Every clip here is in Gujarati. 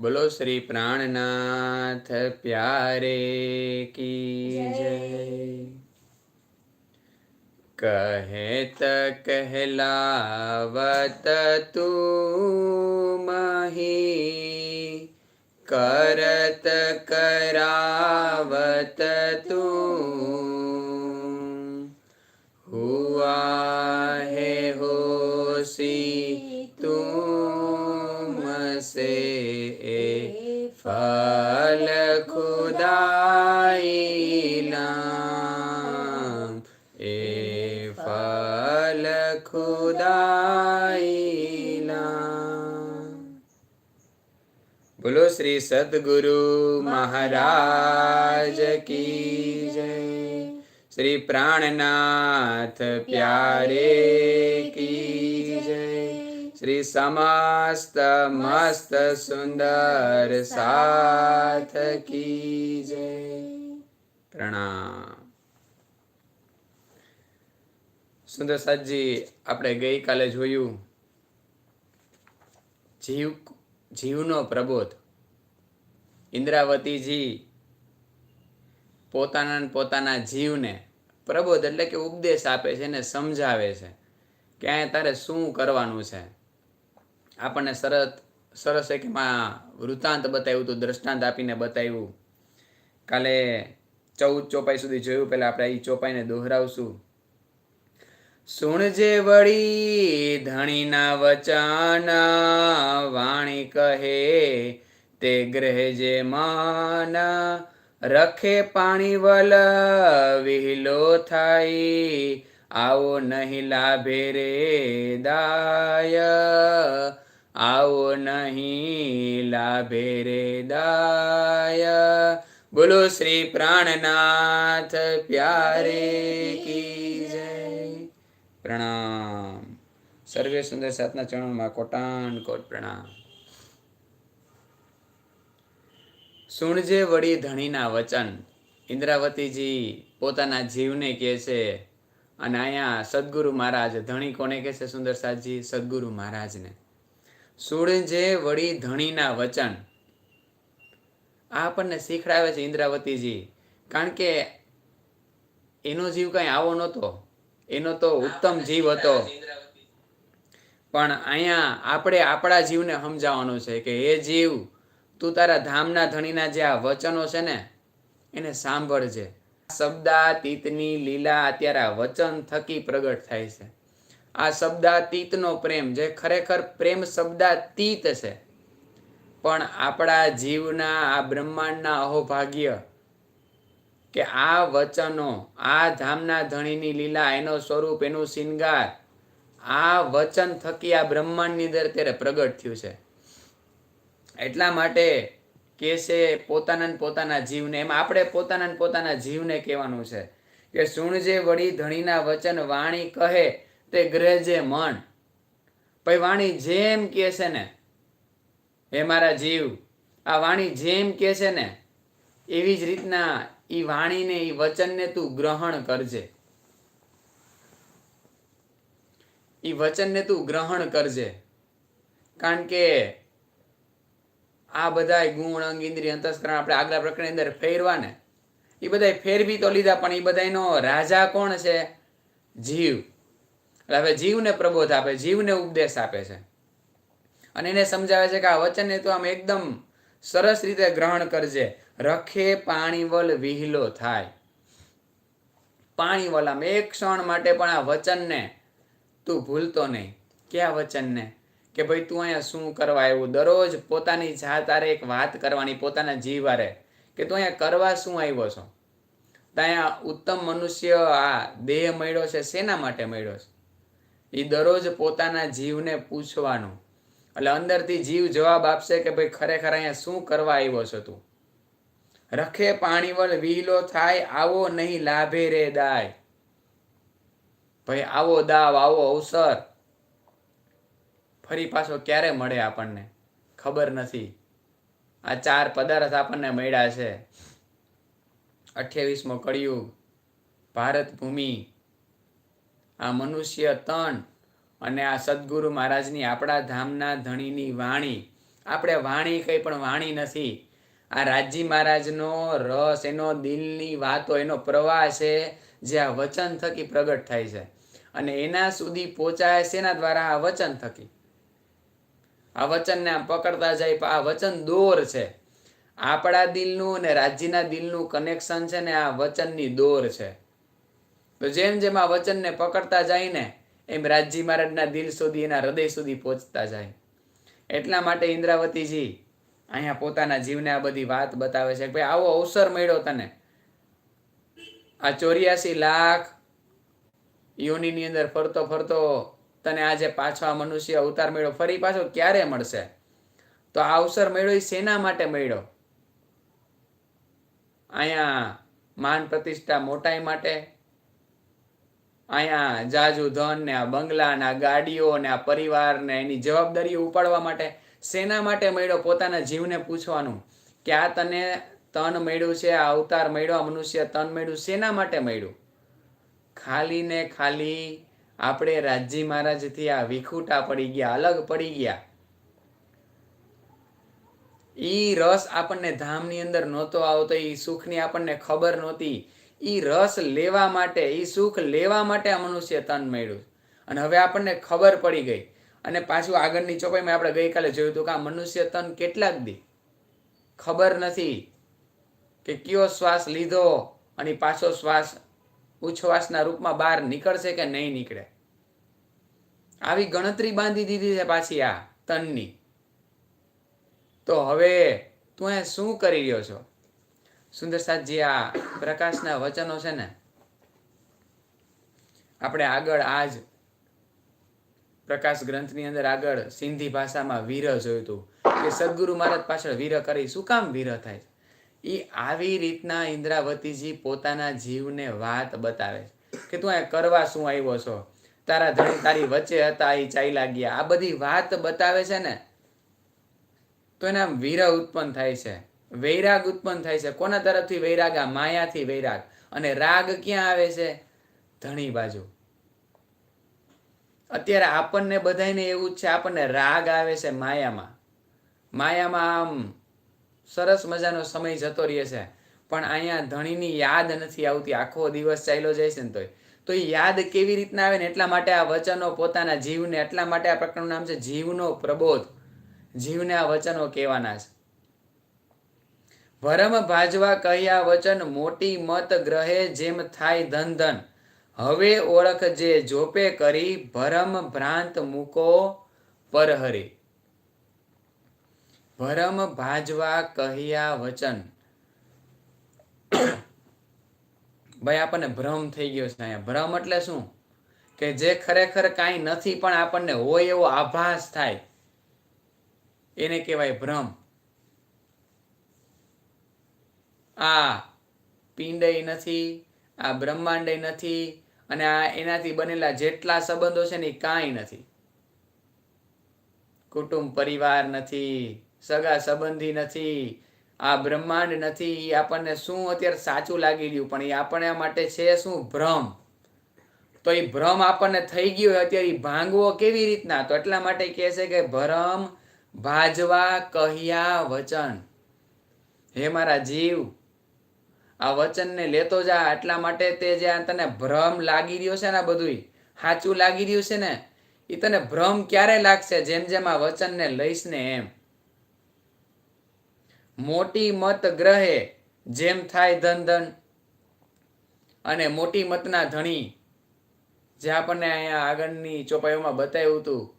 બોલો શ્રી પ્રાણનાથ પ્યારે કી જય. કહેત કહેલાવત તું મહી. કરત કરાવત તું. હુઆ ફલ ખુદાઈ નામ એ ફલ ખુદાઈ નામ બોલો શ્રી સદગુરુ મહારાજ કી જય. શ્રી પ્રાણનાથ પ્યારે કી જય. શ્રી સમસ્ત મસ્ત સુંદર સાથ કી જય. પ્રણામ. સુંદર સાતજી આપણે ગઈકાલે જોયું જીવ, જીવનો પ્રબોધ. ઇન્દ્રાવતીજી પોતાના પોતાના જીવને પ્રબોધ એટલે કે ઉપદેશ આપે છે ને સમજાવે છે. કે તારે શું કરવાનું છે? આપણને સરસ સરસ એક એમાં વૃત્તાંત બતાવ્યું હતું, દ્રષ્ટાંત આપીને બતાવ્યું. કાલે ચૌદ ચોપાઈ સુધી જોયું, પહેલા આપણે એ ચોપાઈને દોહરાવશું. સુણજે વળી ધણીના વચન, વાણી કહે તે ગ્રહેજે માના, રખે પાણી વલ, વિહલો થાય આવો નહીં લાભે રે દાય. આવો નહીં લાભે રે દાય. બોલો શ્રી પ્રાણનાથ, પ્યારે કી જય. પ્રણામ. સર્વે સુંદર સાતના ચરણમાં કોટાન કોટ પ્રણામ. સુણજે વળી ધણીના વચન. ઇન્દ્રાવતીજી પોતાના જીવને કહે છે, અને અહીંયા સદગુરુ મહારાજ. ધણી કોને કહે છે, સુંદર સાતજી સદગુરુ મહારાજને. સુણજે વળી ધણીના વચન. આ આપણને શીખડાવે છે ઇન્દ્રાવતીજી. કારણ કે એનો જીવ કઈ આવો નહોતો. એનો તો ઉત્તમ જીવ હતો. પણ અહીંયા આપણે આપણા જીવને સમજાવવાનું છે કે એ જીવ તું તારા ધામના ધણીના જે આ વચનો છે ને એને સાંભળજે. શબ્દાતીતની લીલા અત્યારે આ વચન થકી પ્રગટ થાય છે. આ શબ્દાતીતનો પ્રેમ જે ખરેખર પ્રેમ શબ્દાતીત છે. પણ આપણા જીવના, આ બ્રહ્માંડના અહોભાગ્ય કે આ વચનો, આ ધામના ધણીની લીલા એનો સ્વરૂપ, એનું શિંગાર આ વચન થકી આ બ્રહ્માંડની અંદર ત્યારે પ્રગટ થયું છે. એટલા માટે કે છે પોતાના પોતાના જીવને, એમાં આપણે પોતાના પોતાના જીવને કહેવાનું છે કે, સુણજે વળી ધણીના વચન વાણી કહે તે ગ્રહજે મન પછી વાણી જેમ કે છે ને, હે મારા જીવ, આ વાણી જેમ કે છે ને, એવી જ રીતના એ વાણીને એ વચનને તું ગ્રહણ કરજે. એ વચનને તું ગ્રહણ કરજે. કારણ કે આ બધા ગુણ, અંગ, ઇન્દ્રિય, અંતસ્કરણ આપણે આગલા પ્રકરણની અંદર ફેરવા ને એ બધા ફેરવી તો લીધા, પણ એ બધાનો રાજા કોણ છે? જીવ. એટલે હવે જીવને પ્રબોધ આપે, જીવને ઉપદેશ આપે છે. અને એને સમજાવે છે કે આ વચનને તો આમ એકદમ સરસ રીતે ગ્રહણ કરજે. રખે પાણીવલ વિહલો થાય. પાણીવલ આમ એક ક્ષણ માટે પણ આ વચનને તું ભૂલતો નહીં. ક્યાં વચનને? કે ભાઈ તું અહીંયા શું કરવા આવ્યું? દરરોજ પોતાની જાત આરે એક વાત કરવાની, પોતાના જીવ આરે કે તું અહીંયા કરવા શું આવ્યો છો? ત્યાં ઉત્તમ મનુષ્ય આ દેહ મળ્યો છે, શેના માટે મળ્યો છે? એ દરરોજ પોતાના જીવને પૂછવાનું. એટલે અંદરથી જીવ જવાબ આપશે કે ભાઈ ખરેખર અહીંયા શું કરવા આવ્યો છો તું? રખે પાણીવલ વિહલો થાય, આવો નહીં લાભે રે દાય. ભાઈ આવો દાવ, આવો અવસર. ફરી પાછો ક્યારે મળે આપણને? ખબર નથી. આ ચાર પદાર્થ આપણને મળ્યા છે. અઠ્યાવીસમો કળિયુગ, ભારત ભૂમિ આ મનુષ્ય તન અને આ સદગુરુ મહારાજની આપણા ધામના ધણીની વાણી. આપણે વાણી કંઈ પણ વાણી નથી. આ રાજી મહારાજનો રસ, એનો દિલની વાતો, એનો પ્રવાહ છે જે આ વચન થકી પ્રગટ થાય છે. અને એના સુધી પહોંચાય છે એના દ્વારા? આ વચન થકી. આ વચનને આમ પકડતા જાય આ વચન દોર છે. આપણા દિલનું અને રાજ્યના દિલનું કનેક્શન છે ને આ વચનની દોર છે. તો જેમ જેમ આ વચનને પકડતા જાય ને એમ રાજજી મહારાજના દિલ સુધી, એના હૃદય સુધી પહોંચતા જાય. એટલા માટે ઇન્દ્રાવતીજી અહીંયા પોતાના જીવને આ બધી વાત બતાવે છે ભાઈ, આવો અવસર મળ્યો તને. આ ચોર્યાસી લાખ યોનિની અંદર ફરતો ફરતો તને આજે પાછો મનુષ્ય અવતાર મળ્યો. ફરી પાછો ક્યારે મળશે? તો આ અવસર મળ્યો એ શેના માટે મળ્યો. અહીંયા માન પ્રતિષ્ઠા મોટાઈ માટે અહીંયા જાજુ ધન ને આ બંગલા ને આ ગાડીઓ ને આ પરિવાર ને એની જવાબદારીઓ ઉપાડવા માટે શેના માટે મળ્યો, પોતાના જીવને પૂછવાનું કે આ તને તન મળ્યું છે, આ અવતાર મળ્યો, આ મનુષ્ય તન મળ્યું શેના માટે મળ્યું? ખાલી ને ખાલી આપણે રાજજી મહારાજથી આ વિખૂટા પડી ગયા, અલગ પડી ગયા. ઈ રસ આપણને ધામની અંદર નહોતો આવતો, ઈ સુખની આપણને ખબર નહોતી ઈ રસ લેવા માટે એ સુખ લેવા માટે આ મનુષ્ય તન મળ્યું અને હવે આપણને ખબર પડી ગઈ. અને પાછું આગળની ચોપાઈમાં આપણે ગઈકાલે જોયું હતું કે આ મનુષ્ય તન કેટલાક દી ખબર નથી કે કયો શ્વાસ લીધો અને પાછો શ્વાસ ઉચ્છવાસના રૂપમાં બહાર નીકળશે કે નહીં નીકળે. આવી ગણતરી બાંધી દીધી છે પાછી આ તનની. તો હવે તું એ શું કરી રહ્યો છો? સુંદર સાથજી આ પ્રકાશના વચનો છે ને, આપણે આગળ આજ પ્રકાશ ગ્રંથની અંદર આગળ સિંધી ભાષામાં વીર જોયું હતું કે સદગુરુ મહારાજ પાછળ વીર કરી, શું કામ વીર થાય? એ આવી રીતના ઇન્દ્રાવતીજી પોતાના જીવને વાત બતાવે કે તું અહીંયા કરવા શું આવ્યો છો? તારા ધન તારી વચ્ચે હતા એ ચાલ્યા ગયા આ બધી વાત બતાવે છે ને, તો એના વીર ઉત્પન્ન થાય છે. વૈરાગ ઉત્પન્ન થાય છે. કોના તરફથી? વૈરાગ, આ માયાથી વૈરાગ. અને રાગ ક્યાં આવે છે? ધણી બાજુ. અત્યારે આપણને બધાને એવું જ છે, આપણને રાગ આવે છે માયામાં. માયામાં આમ સરસ મજાનો સમય જતો રહે છે. પણ અહીંયા ધણીની યાદ નથી આવતી. આખો દિવસ ચાલ્યો જાય છે ને તોય. તો એ યાદ કેવી રીતના આવે ને એટલા માટે આ વચનો પોતાના જીવને, એટલા માટે આ પ્રકરણનું નામ છે જીવનો પ્રબોધ. જીવને આ વચનો કહેવાના છે. ભરમ ભાજવા કહ્યા વચન મોટી મત ગ્રહે જેમ થાય ધન ધન હવે ઓળખ જે જોપે કરી ભરમ ભ્રાંત મૂકો પરહરી. ભરમ ભાજવા કહ્યા વચન? ભાઈ, આપણને ભ્રમ થઈ ગયો છે અહીંયા. ભ્રમ એટલે શું? કે જે ખરેખર કાંઈ નથી પણ આપણને હોય એવો આભાસ થાય. એને કહેવાય ભ્રમ. આ પિંડય નથી, આ બ્રહ્માંડય નથી અને આ એનાથી બનેલા જેટલા સંબંધો છે ને કાંઈ નથી. કુટુંબ પરિવાર નથી, સગા સંબંધી નથી, આ બ્રહ્માંડ નથી એ આપણને શું અત્યારે સાચું લાગી રહ્યું? પણ એ આપણને માટે છે શું? ભ્રમ. તો એ ભ્રમ આપણને થઈ ગયો અત્યારે ભાંગવો કેવી રીતના? તો એટલા માટે કહે છે કે ભ્રમ ભાજવા કહ્યા વચન. હે મારા જીવ આ વચનને લેતો જા એટલા માટે તે જે તને ભ્રમ લાગી રહ્યો છે ને બધું સાચું લાગી રહ્યું છે ને એ તને ભ્રમ ક્યારે લાગશે? જેમ જેમ આ વચનને લઈશ ને એમ. મોટી મત ગ્રહે જેમ થાય ધન ધન, અને મોટી મતના ધણી, જે આપણને અહીંયા આગળની ચોપાઈઓમાં બતાવ્યું હતું,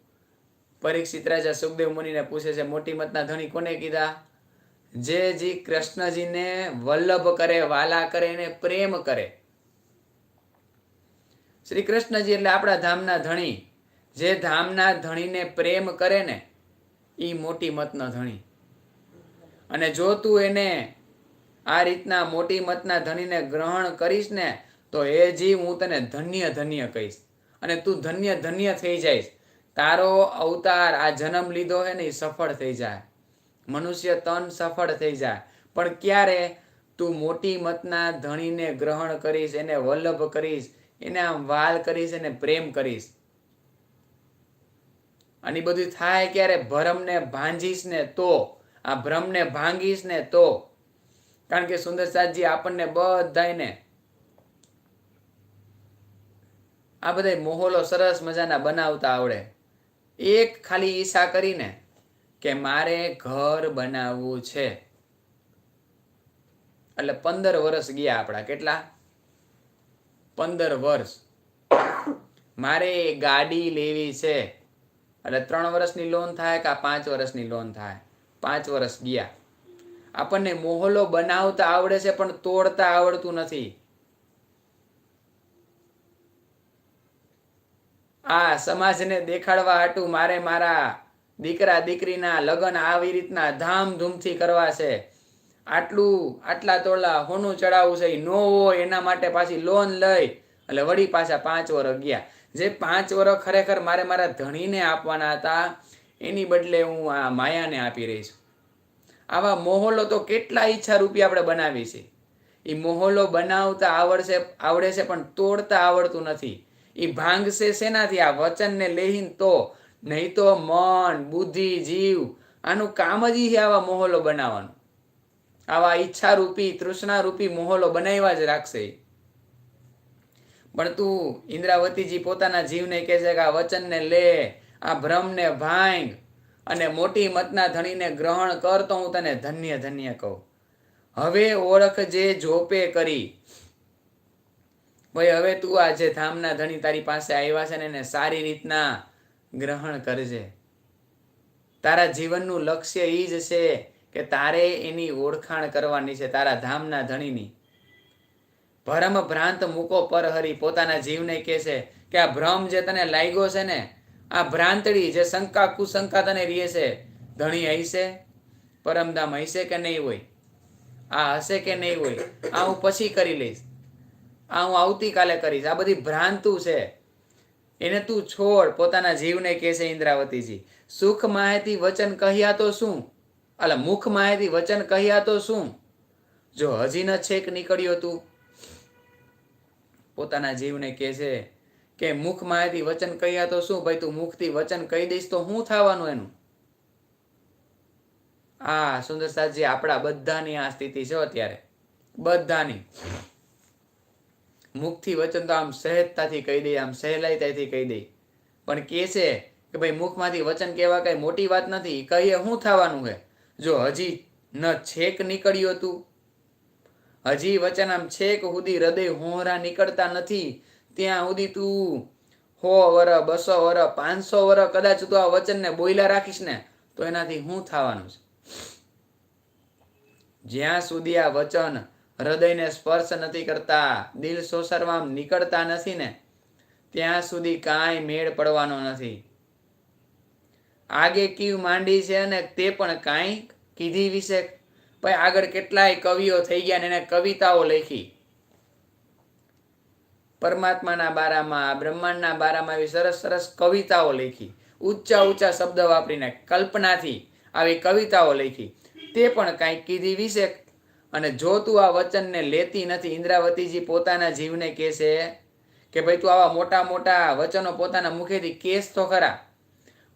પરીક્ષિત રાજા સુખદેવ મુનિને પૂછે છે, મોટી મતના ધણી કોને કીધા? જે જી કૃષ્ણજીને વલ્લભ કરે, વાલા કરે, એને પ્રેમ કરે. શ્રી કૃષ્ણજી એટલે આપણા ધામના ધણી. જે ધામના ધણીને પ્રેમ કરે ને એ મોટી મતનો ધણી. અને જો તું એને આ રીતના મોટી મતના ધણીને ગ્રહણ કરીશ ને, તો એ જીવ હું તને ધન્ય ધન્ય કહીશ. અને તું ધન્ય ધન્ય થઈ જઈશ. તારો અવતાર આ જન્મ લીધો હે ને એ સફળ થઈ જાય. મનુષ્ય તન સફળ થઈ જાય. પણ ક્યારે તું મોટી મતના ધણીને ગ્રહણ કરીશ, એને વલ્લભ કરીશ, એને આમ વાલ કરીશ, એને પ્રેમ કરીશ? અને બધું થાય ક્યારે? ભરમને ભાંજીશ ને તો. આ ભ્રમને ભાંગીશ ને તો. કારણ કે સુંદર સાતજી આપણને બધાયને આ બધા મોહોલો સરસ મજાના બનાવતા આવડે. એક ખાલી ઈશા કરીને કે મારે ઘર બનાવવું છે. એટલે પંદર વર્ષ ગયા આપણા, કેટલા? પંદર વર્ષ. મારે ગાડી લેવી છે. એટલે ત્રણ વર્ષની લોન થાય કે પાંચ વર્ષની લોન થાય? પાંચ વર્ષ ગયા. આપણને મોહલો બનાવતા આવડે છે, પણ તોડતા આવડતું નથી. આ સમાજને દેખાડવા હાટું મારે મારા દીકરા દીકરીના લગ્ન આવી રીતના ધામધૂમથી કરવા છે આટલું, આટલા તોલા હોનું ચડાવવું છે નો હોય, એના માટે પાછી લોન લઈ. એટલે વળી પાછા પાંચ વર્ષ ગયા. જે પાંચ વર્ષ ખરેખર મારે મારા ધણીને આપવાના હતા, એની બદલે હું આ માયાને આપી રહી છું. આવા મોહોલો તો કેટલા ઈચ્છા રૂપિયા આપણે બનાવી છે. એ મોહલ્લો બનાવતા આવડશે, આવડે છે, પણ તોડતા આવડતું નથી. એ ભાંગશે શેનાથી? આ વચનને લેહીન તો નહીં તો મન, બુદ્ધિ, જીવ, આનું કામ જ છે આવા મોહલો બનાવવાનું. આવા ઈચ્છા રૂપી તૃષ્ણા રૂપી મોહલ્લો બનાવ્યા જ રાખશે પણ તું ઇન્દ્રાવતીજી પોતાના જીવને કહે છે કે આ વચનને લે, આ ભ્રમને ભાંગ અને મોટી મતના ધણીને ગ્રહણ કર તો હું તને ધન્ય ધન્ય કહું. હવે ઓળખ જે જોપે કરી. ભાઈ હવે તું આ જે ધામના ધણી તારી પાસે આવ્યા છે ને એને સારી રીતના ગ્રહણ કરજે. તારા જીવનનું લક્ષ્ય એ જ છે કે તારે એની ઓળખાણ કરવાની છે તારા ધામના ધણીની. ભરમ ભ્રાંત મૂકો પર હરી પોતાના જીવને કહે છે કે આ ભ્રમ જે તને લાગ્યો છે ને, આ ભ્રાંતડી જે શંકા કુશંકા તને રહે છે, ધણી હશે પરમધામ હશે કે નહીં હોય? આ હશે કે નહીં હોય? આ હું પછી કરી લઈશ. આ હું આવતીકાલે કરીશ. આ બધી ભ્રાંતુ છે. એને તું છોડ, પોતાના જીવને કહેશે ઇન્દ્રાવતીજી. સુખ માહિતી વચન કહ્યા તો શું? અલ, મુખ માહિતી વચન કહ્યા તો શું? જો હજી ન છેક નીકળ્યો તું, પોતાના જીવને કહેશે કે મુખ માહિતી વચન કહ્યા તો શું? ભાઈ, તું મુખથી વચન કહી દઈશ તો શું થવાનું એનું? આ સુંદર સાહેબજી આપણા બધાની આ સ્થિતિ છે અત્યારે. બધાની. મુખથી વચન તો આમ સહેજતાથી કહી દઈએ આમ સહેલાઈતાથી કહી દઈએ પણ કે છે કે ભાઈ મુખમાંથી વચન કહેવા કઈ મોટી વાત નથી કહીએ શું થવાનું છે જો હજી ન છેક નીકળ્યું હતું હજી વચન આમ છેક સુધી હૃદય હોરા નીકળતા નથી, ત્યાં સુધી તું હો વર, બસો વર, પાંચસો વર કદાચ તું આ વચનને બોયલા રાખીશ ને, તો એનાથી શું થવાનું છે? જ્યાં સુધી આ વચન હૃદયને સ્પર્શ નથી કરતા, દિલ સોસરવામ નીકળતા નથી ને, ત્યાં સુધી કાંઈ મેળ પડવાનો નથી. આગે કીવ માંડી છે અને તે પણ કાંઈ કીધી વિશે પછી આગળ કેટલાય કવિઓ થઈ ગયા ને એને કવિતાઓ લખી. પરમાત્માના બારામાં, બ્રહ્માંડના બારામાં આવી સરસ સરસ કવિતાઓ લખી. ઊંચા ઊંચા શબ્દ વાપરીને કલ્પનાથી આવી કવિતાઓ લખી. તે પણ કાંઈક કીધી વિશે અને જો તું આ વચનને લેતી નથી, ઇન્દ્રાવતીજી પોતાના જીવને કહે છે કે ભાઈ તું આવા મોટા મોટા વચનો પોતાના મુખેથી કેસ તો ખરા,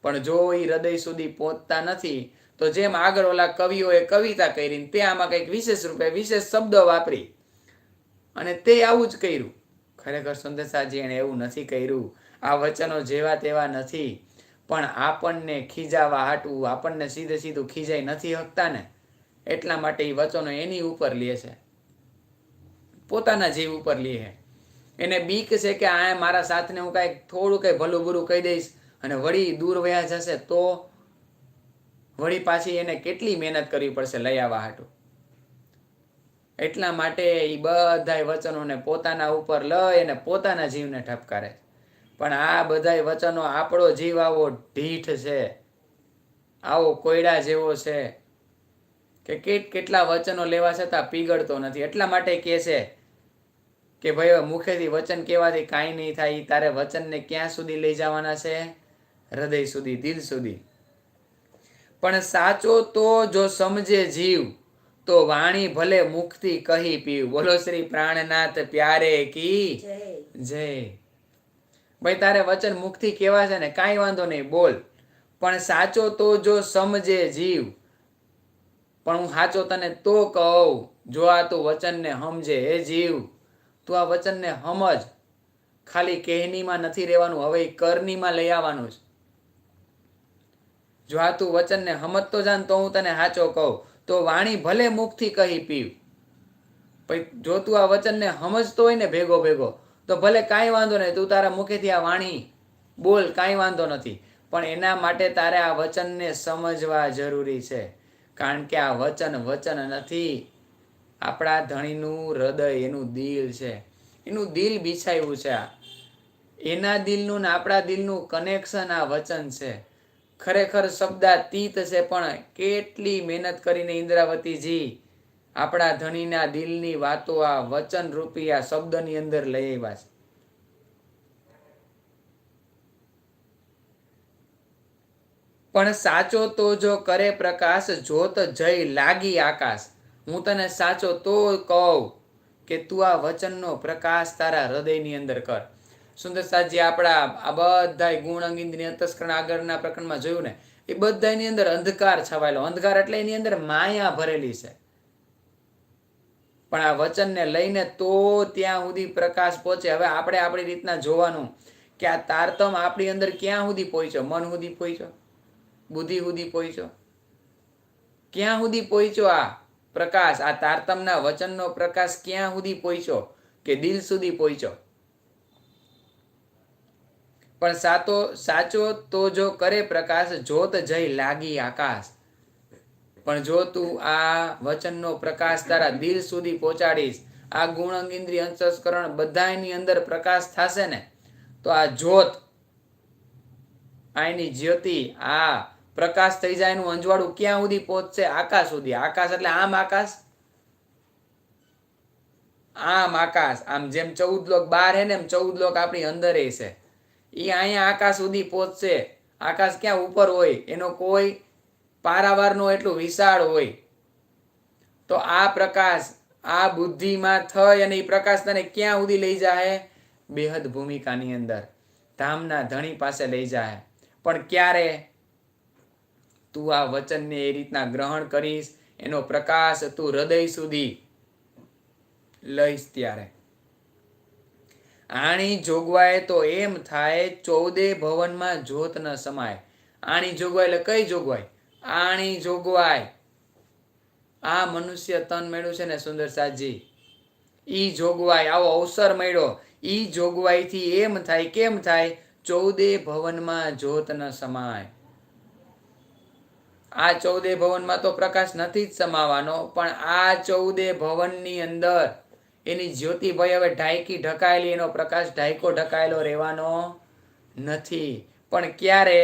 પણ જો એ હૃદય સુધી પહોંચતા નથી, તો જેમ આગળ ઓલા કવિઓએ કવિતા કરીને તે આમાં કંઈક વિશેષ રૂપે વિશેષ શબ્દો વાપરી. અને તે આવું જ કર્યું. ખરેખર સંદેશાજી એણે એવું નથી કર્યું. આ વચનો જેવા તેવા નથી. પણ આપણને ખીજાવા હાટવું આપણને સીધે સીધું ખીજાઈ નથી હકતા ને એટલા માટે એ વચનો એની ઉપર લે છે. પોતાના જીવ ઉપર લે એને બીક છે કે આ મારા સાથને હું કાંઈક થોડું કંઈ ભલું બુરું કહી દઈશ અને વળી દૂર વયા જશે તો વળી પાછી એને કેટલી મહેનત કરવી પડશે લઈ આવવા હાટું. એટલા માટે એ બધા વચનોને પોતાના ઉપર લઈ અને પોતાના જીવને ઠપકારે પણ આ બધાય વચનો આપણો જીવ આવો ઢીઠ છે. આવો કોયડા જેવો છે. કે કેટ કેટલા વચનો લેવા છતાં પીગળતો નથી. એટલા માટે કહે છે કે ભાઈ મુખેથી વચન કહેવાથી કાંઈ નહીં થાય. તારે વચનને ક્યાં સુધી લઈ જવાના છે? હૃદય સુધી, દિલ સુધી. પણ સાચો તો જો સમજે જીવ, તો વાણી ભલે મુખથી કહી પીવ. બોલો શ્રી પ્રાણનાથ પ્યારે કી? જય જય. ભાઈ તારે વચન મુખથી કહેવા છે ને, કાંઈ વાંધો નહીં, બોલ. પણ સાચો તો જો સમજે જીવ પણ હું સાચો તને તો કહું, જો આ તું વચનને સમજે, હે જીવ, તું આ વચનને સમજ. ખાલી કહેનીમાં નથી રહેવાનું, હવે કરનીમાં લઈ આવવાનું છે. જો આ તું વચનને સમજતો જાન તો હું તને સાચો કહું. તો વાણી ભલે મુખથી કહી પીવ પછી જો તું આ વચનને સમજતો હોય ને ભેગો ભેગો, તો ભલે કાંઈ વાંધો નહીં, તું તારા મુખેથી આ વાણી બોલ, કાંઈ વાંધો નથી. પણ એના માટે તારે આ વચનને સમજવા જરૂરી છે. કારણ કે આ વચન વચન નથી. આપણા ધણીનું હૃદય એનું દિલ છે. એનું દિલ બિછાયું છે આ. એના દિલનું ને આપણા દિલનું કનેક્શન આ વચન છે. ખરેખર શબ્દાતીત છે પણ કેટલી મહેનત કરીને ઇન્દ્રાવતીજી આપણા ધણીના દિલની વાતો આ વચન રૂપી આ શબ્દની અંદર લઈ આવ્યા છે. પણ સાચો તો જો કરે પ્રકાશ, જોત જય લાગી આકાશ. હું તને સાચો તો કહું કે તું આ વચનનો પ્રકાશ તારા હૃદયની અંદર કર. સુંદર સાજી, આપણા આ બધા ગુણ અંગ અંતસ્કરણ આગળના પ્રકરણમાં જોયું ને, એ બધાની અંદર અંધકાર છવાયેલો. અંધકાર એટલે એની અંદર માયા ભરેલી છે. પણ આ વચનને લઈને તો ત્યાં સુધી પ્રકાશ પહોંચે. હવે આપણે આપણી રીતના જોવાનું કે આ તારતમ આપણી અંદર ક્યાં સુધી પહોંચ્યો? મન સુધી પહોંચ્યો? બુદ્ધિ સુધી પહોંચ્યો. ક્યાં સુધી પહોંચ્યો આ પ્રકાશ? આ તારતમના વચનનો પ્રકાશ ક્યાં સુધી પહોંચ્યો કે દિલ સુધી પહોંચ્યો? પણ સાતો, સાચો તો જો કરે પ્રકાશ, જોત જઈ લાગી આકાશ. પણ જો તું આ વચનનો પ્રકાશ તારા દિલ સુધી પહોંચાડીશ, આ ગુણ અંગ ઇન્દ્રિય અંતસ્કરણ બધાની અંદર પ્રકાશ થશે ને તો આ જોત આની જ્યોતિ, આ પ્રકાશ થઈ જાય એનું અંજવાળું ક્યાં સુધી પહોંચશે? આકાશ સુધી. આકાશ એટલે આમ આકાશ? આમ આકાશ. આમ જેમ ચૌદ લોક બાર હે ને એમ ચૌદ લોક આપણી અંદર છે એ અહીંયા આકાશ સુધી પહોંચશે. આકાશ ક્યાં ઉપર હોય? એનો કોઈ પારાવારનો એટલું વિશાળ હોય. તો આ પ્રકાશ, આ બુદ્ધિમાં થઈ અને એ પ્રકાશ તને ક્યાં સુધી લઈ જાય બેહદ ભૂમિકાની અંદર. ધામના ધણી પાસે લઈ જાય પણ ક્યારે? તું આ વચનને એ રીતના ગ્રહણ કરીશ, એનો પ્રકાશ તું હૃદય સુધી લઈશ ત્યારે. આણી જોગવાય તો એમ થાય, ચૌદે ભવનમાં જોત ન સમાય. આણી જોગવાય એટલે કઈ જોગવાય? આણી જોગવાય. આ મનુષ્ય તન મેળ્યું છે ને સુંદર સાજી? ઈ જોગવાય, આવો અવસર મળ્યો. ઈ જોગવાઈથી એમ થાય, કેમ થાય? ચૌદે ભવનમાં જોત ન સમાય. આ ચૌદે ભવનમાં તો પ્રકાશ નથી જ સમાવાનો, પણ આ ચૌદે ભવનની અંદર એની જ્યોતિભાઈ હવે ઢાંકી ઢકાયેલી, એનો પ્રકાશ ઢાંકો ઢકાયેલો રહેવાનો નથી. પણ ક્યારે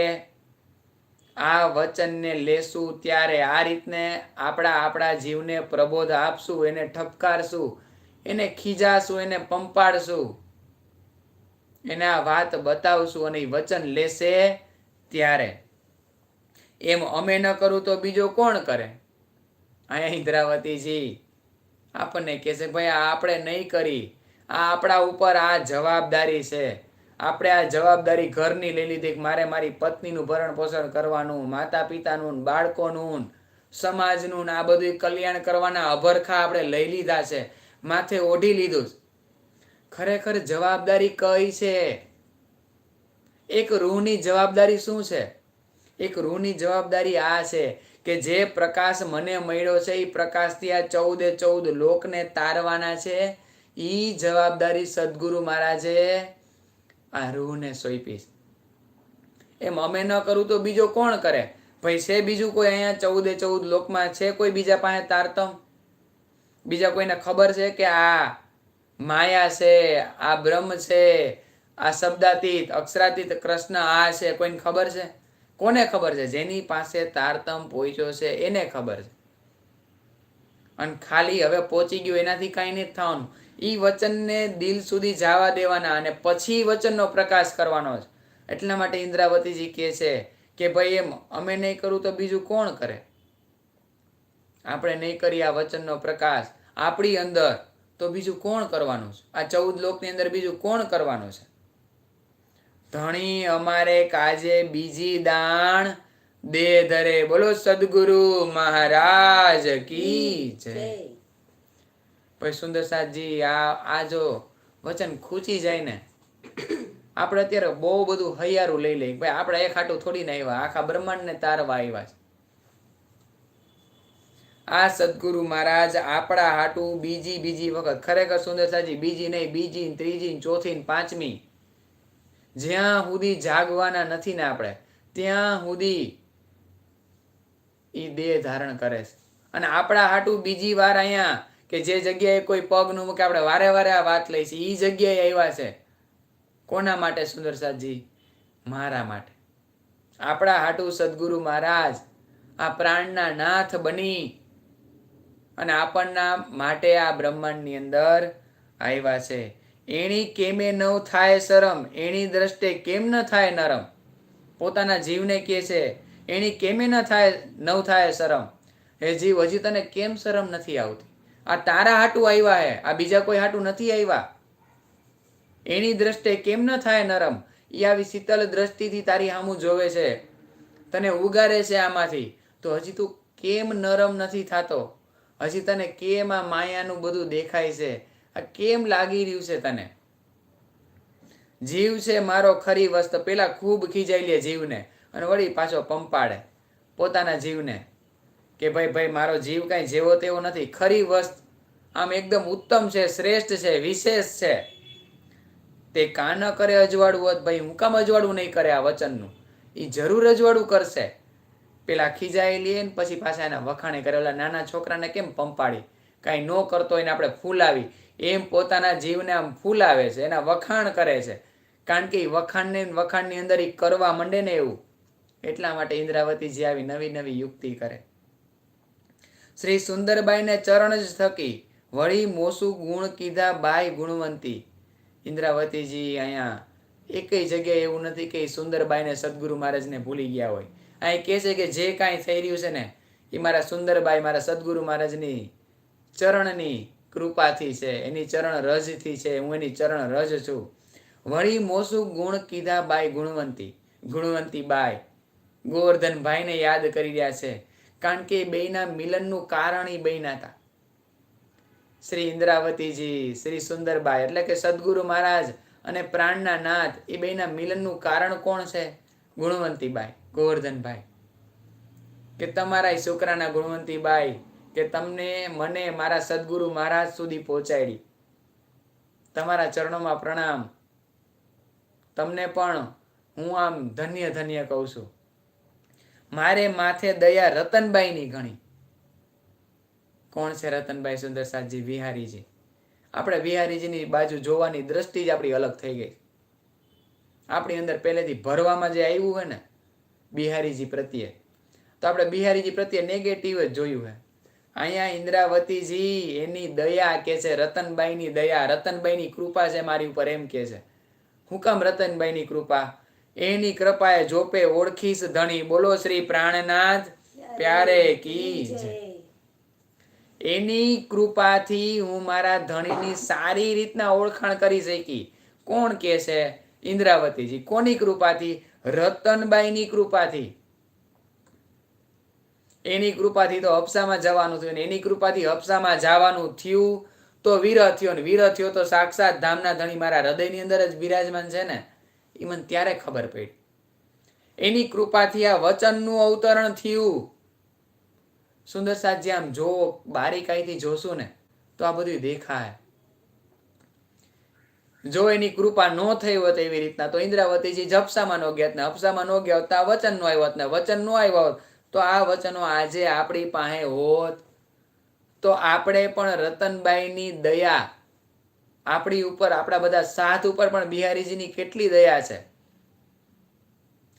આ વચનને લેશું, ત્યારે આ રીતને આપણા આપણા જીવને પ્રબોધ આપશું, એને ઠપકારશું, એને ખીજાશું, એને પંપાડશું એને આ વાત બતાવશું અને વચન લેશે ત્યારે. એમ અમે ન કરું તો બીજો કોણ કરે? અહીંયા ઇન્દ્રાવતીજી, આપણને કહે છે, ભાઈ, આ આપણે નહીં કરી. આ આપણા ઉપર આ જવાબદારી છે. આપણે આ જવાબદારી ઘરની લઈ લીધી મારે મારી પત્નીનું ભરણ પોષણ કરવાનું માતા પિતાનું બાળકોનું, સમાજનું આ બધું કલ્યાણ કરવાના અભરખા આપણે લઈ લીધા છે. માથે ઓઢી લીધું ખરેખર જવાબદારી કઈ છે? એક રૂહની જવાબદારી શું છે? એક રૂહની જવાબદારી આ છે કે જે પ્રકાશ મને મળ્યો છે એ પ્રકાશથી આ ચૌદે ચૌદ લોકને તારવાના છે. એ જવાબદારી સદગુરુ મહારાજે આ રૂહને સોંપીશ એમ અમે ન કરું તો બીજો કોણ કરે? ભાઈ છે બીજું કોઈ અહીંયા ચૌદે ચૌદ લોકમાં છે કોઈ બીજા પાસે તારતમ? બીજા કોઈને ખબર છે કે આ માયા છે, આ બ્રહ્મ છે, આ શબ્દાતીત, અક્ષરાતીત કૃષ્ણ આ છે, કોઈને ખબર છે? કોને ખબર છે? જેની પાસે તારતમ પહોંચ્યો છે, એને ખબર છે. અને ખાલી હવે પહોંચી ગયું, એનાથી કાંઈ નથી થવાનું. એ વચનને દિલ સુધી જવા દેવાના અને પછી વચનનો પ્રકાશ કરવાનો છે. એટલા માટે ઇન્દ્રાવતીજી કહે છે કે ભાઈ, એમ અમે નહીં કરું તો બીજું કોણ કરે? આપણે નહીં કરીએ આ વચનનો પ્રકાશ. આપણી અંદર તો બીજું કોણ કરવાનું છે? આ ચૌદ લોકની અંદર બીજું કોણ કરવાનું છે? ધણી અમારે કાજે બીજી દાણ દે ધરે. બોલો સદગુરુ મહારાજ કી જય. પછી સુંદર સાહેબજી આ આ જો વચન ખૂચી જાય ને આપણે અત્યારે બહુ બધું હૈયારું લઈ લઈએ. ભાઈ આપણે એક હાટું થોડી ના આવ્યા. આખા બ્રહ્માંડને તારવા આવ્યા છે. આ સદગુરુ મહારાજ આપણા હાટું બીજી બીજી વખત. ખરેખર સુંદર સાજી બીજી નહીં બીજી ત્રીજી ચોથી પાંચમી. જ્યાં સુધી જાગવાના નથી ને આપણે, ત્યાં સુધી એ દેહ ધારણ કરે છે. અને આપણા હાટું બીજી વાર અહીંયા કે જે જગ્યાએ કોઈ પગનું મૂકે, આપણે વારે વારે આ વાત લઈ છે. એ જગ્યાએ આવ્યા છે. કોના માટે, સુંદર સાજી મારા માટે. આપણા હાટુ સદગુરુ મહારાજ આ પ્રાણના નાથ બની અને આપણના માટે આ બ્રહ્માંડની અંદર આવ્યા છે. એની કેમે નવ થાય શરમ એની દ્રષ્ટે કેમ ન થાય નરમ? પોતાના જીવને કહે છે એની કેમે ન થાય નવ થાય શરમ? હે જીવ, હજી તને કેમ શરમ નથી આવતી? આ તારા હાટું આવ્યા હે, આ બીજા કોઈ હાટું નથી આવ્યા એની દ્રષ્ટિએ કેમ ન થાય નરમ? એ આવી શીતલ દ્રષ્ટિથી તારી હામું જોવે છે. તને ઉગારે છે આમાંથી. તો હજી તું કેમ નરમ નથી થતો? હજી તને કેમ આ માયાનું બધું દેખાય છે? આ કેમ લાગી રહ્યું છે તને? જીવ છે મારો ખરી વસ્ત. પેલા ખૂબ ખીજાઈ લે જીવને અને વળી પાછો પંપાડે પોતાના જીવને કે ભાઈ ભાઈ, મારો જીવ કાંઈ જેવો તેવો નથી. ખરી વસ્ત. આમ એકદમ ઉત્તમ છે, શ્રેષ્ઠ છે, વિશેષ છે. તે કાન કરે અજવાળું હોત ભાઈ? હું કામ અજવાળું નહીં કરે આ વચનનું? એ જરૂર અજવાળું કરશે. પેલા ખીજાઈ લે ને પછી પાછા એના વખાણે કરે ઓલા નાના છોકરાને કેમ પંપાડી કાંઈ ન કરતો એને આપણે ફૂલાવી. એમ પોતાના જીવને આમ ફૂલાવે છે, એના વખાણ કરે છે. કારણ કે એ વખાણને, વખાણની અંદર એ કરવા માંડે ને એવું. એટલા માટે ઇન્દ્રાવતીજી આવી નવી નવી યુક્તિ કરે. શ્રી સુંદરબાઈને ચરણ જ થકી વળી મોસું ગુણ કીધા બાઈ ગુણવંતી. ઇન્દ્રાવતીજી અહીંયા એકેય જગ્યાએ એવું નથી કે સુંદરબાઈને સદગુરુ મહારાજને ભૂલી ગયા હોય. અહીં કહે છે કે જે કાંઈ થઈ રહ્યું છે ને એ મારા સુંદરબાઈ, મારા સદગુરુ મહારાજની ચરણની કૃપાથી છે, એની ચરણ રજથી છે, હું એની ચરણ રજ છું. વળી મોસું ગુણ કીધા બાઈ ગુણવંતી ગુણવંતી બાઈ ગોવર્ધનભાઈને યાદ કરી રહ્યા છે, કારણ કે બેયના મિલનનું કારણ એ બેના હતા. શ્રી ઇન્દ્રાવતીજી, શ્રી સુંદરબાઈ, એટલે કે સદગુરુ મહારાજ અને પ્રાણના નાથ એ બેના મિલનનું કારણ કોણ છે? ગુણવંતીબાઈ ગોવર્ધનભાઈ. કે તમારા છોકરાના ગુણવંતીબાઈ કે તમને મને મારા સદગુરુ મહારાજ સુધી પહોંચાડી. તમારા ચરણોમાં પ્રણામ. તમને પણ હું આમ ધન્ય ધન્ય કહું છું. મારે માથે દયા રતનબાઈની ઘણી કોણ છે રતનભાઈ સુંદરસાદજી વિહારીજી. આપણે વિહારીજીની બાજુ જોવાની દ્રષ્ટિ જ આપણી અલગ થઈ ગઈ. આપણી અંદર પહેલેથી ભરવામાં જે આવ્યું હોય ને, બિહારીજી પ્રત્યે. તો આપણે બિહારીજી પ્રત્યે નેગેટિવ જ જોયું હે. અહીંયા ઇન્દ્રાવતીજી એની દયા કે છે રતનબાઈની દયા. રતનબાઈની કૃપા છે મારી ઉપર એમ કે છે. હું કામ રતનબાઈની કૃપા? એની કૃપાએ જોપે ઓળખીશ ધણી. બોલો શ્રી પ્રાણનાથ પ્યારે કી એની કૃપાથી હું મારા ધણીની સારી રીતના ઓળખાણ કરી શકી. કોણ કે છે? ઇન્દ્રાવતીજી. કોની કૃપાથી? રતનબાઈની કૃપાથી. એની કૃપાથી તો અપસામાં જવાનું થયું એની કૃપાથી હપ્સામાં જવાનું થયું. તો વીર થયો ને વીર થયો તો સાક્ષાત ધામના ધણી મારા હૃદયની અંદર જ બિરાજમાન છે ને? એ મને ત્યારે ખબર પડી. એની કૃપાથી આ વચનનું અવતરણ થયું. સુંદર સાજી આમ જો બારીકાઈથી જોશું ને, તો આ બધું દેખાય. જો એની કૃપા ન થઈ હોત એવી રીતના, તો ઇન્દ્રાવતીજી જપસામાં ન ગયા ને અપસામાં ન ગયા હોત વચન નો આવ્યો હોત ને, વચન નો આવ્યો હોત તો આ વચનો આજે આપણી પાસે હોત. તો આપણે પણ રતનબાઈની દયા આપણી ઉપર, આપણા બધા સાથ ઉપર પણ બિહારીજીની કેટલી દયા છે?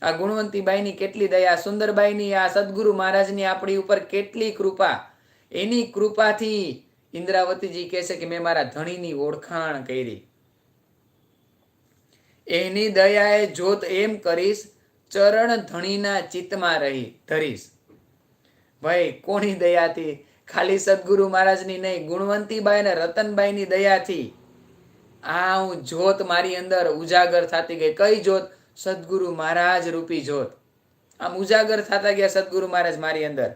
આ ગુણવંતીબાઈની કેટલી દયા, સુંદરબાઈની, આ સદગુરુ મહારાજની આપણી ઉપર કેટલી કૃપા? એની કૃપાથી ઇન્દ્રાવતીજી કહે છે કે મેં મારા ધણીની ઓળખાણ કરી. એની દયાએ જોત એમ કરીશ ચરણ ધણીના ચિત્તમાં રહી, ધરીશ. ભાઈ, કોની દયાથી? ખાલી સદગુરુ મહારાજની નહીં ગુણવંતીબાઈ અને રતનબાઈની દયાથી. આ હું જોત મારી અંદર ઉજાગર થતી ગઈ. કઈ જોત સદગુરુ મહારાજ રૂપી જોત આમ ઉજાગર થતા ગયા સદગુરુ મહારાજ મારી અંદર.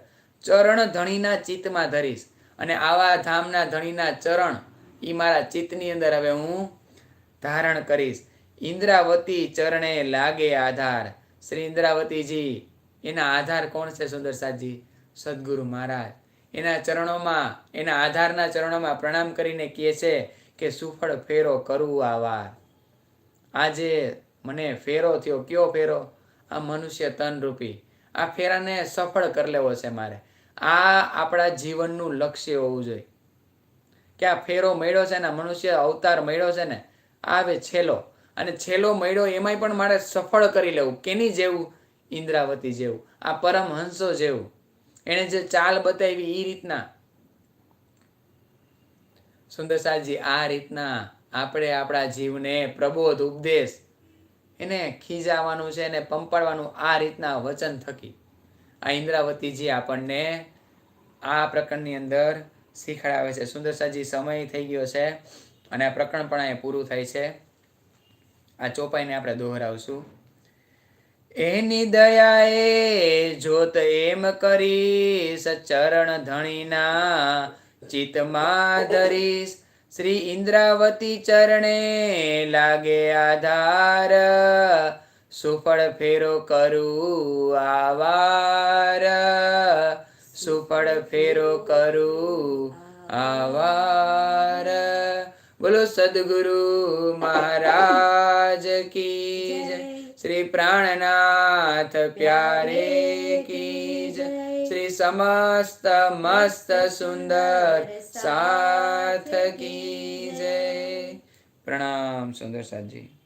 ચરણ ધણીના ચિત્તમાં ધરીશ. અને આવા ધામના ધણીના ચરણ એ મારા ચિત્તની અંદર હવે હું ધારણ કરીશ. ઇન્દ્રાવતી ચરણે લાગે આધાર. શ્રી ઇન્દ્રાવતીજી, એના આધાર કોણ છે સુંદર સાજી સદગુરુ મહારાજ. એના ચરણોમાં, એના આધારના ચરણોમાં પ્રણામ કરીને કહે છે કે સુફળ ફેરો કરવું આ વાર. આજે મને ફેરો થયો. કયો ફેરો? આ મનુષ્ય તન રૂપી આ ફેરાને સફળ કરી લેવો છે મારે. આ આપણા જીવનનું લક્ષ્ય હોવું જોઈએ. કે આ ફેરો મળ્યો છે ને, મનુષ્ય અવતાર મળ્યો છે ને, આવે છેલ્લો. અને છેલ્લો મળ્યો એમાંય પણ મારે સફળ કરી લેવું. કેની જેવું? ઇન્દ્રાવતી જેવું. આ પરમહંસો જેવું. એણે જે ચાલ બતાવી એ રીતના. સુંદર સાહેબજી આ રીતના આપણે આપણા જીવને પ્રબોધ, ઉપદેશ, એને ખીજાવાનું છે, એને પંપાડવાનું, આ રીતના વચન થકી. આ ઇન્દ્રાવતીજી આપણને આ પ્રકરણની અંદર શીખડાવે છે. સુંદર સાહેબજી સમય થઈ ગયો છે અને આ પ્રકરણ પણ અહીંયા પૂરું થાય છે. આ ચોપાઈને આપણે દોહરાવશું. એની દયાએ જોત એમ કરીશ, ચરણ ધણીના ચિતમાં ધરીશ. શ્રી ઇન્દ્રાવતી ચરણે લાગે આધાર, સુફળ ફેરો કરું આવાર. સુફળ ફેરો કરું આવાર. બોલો સદગુરુ મહારાજ કી જય. શ્રી પ્રાણનાથ પ્યારે કી જય. શ્રી સમસ્ત મસ્ત સુંદર સાથ કી જય. પ્રણામ સુંદર સાજી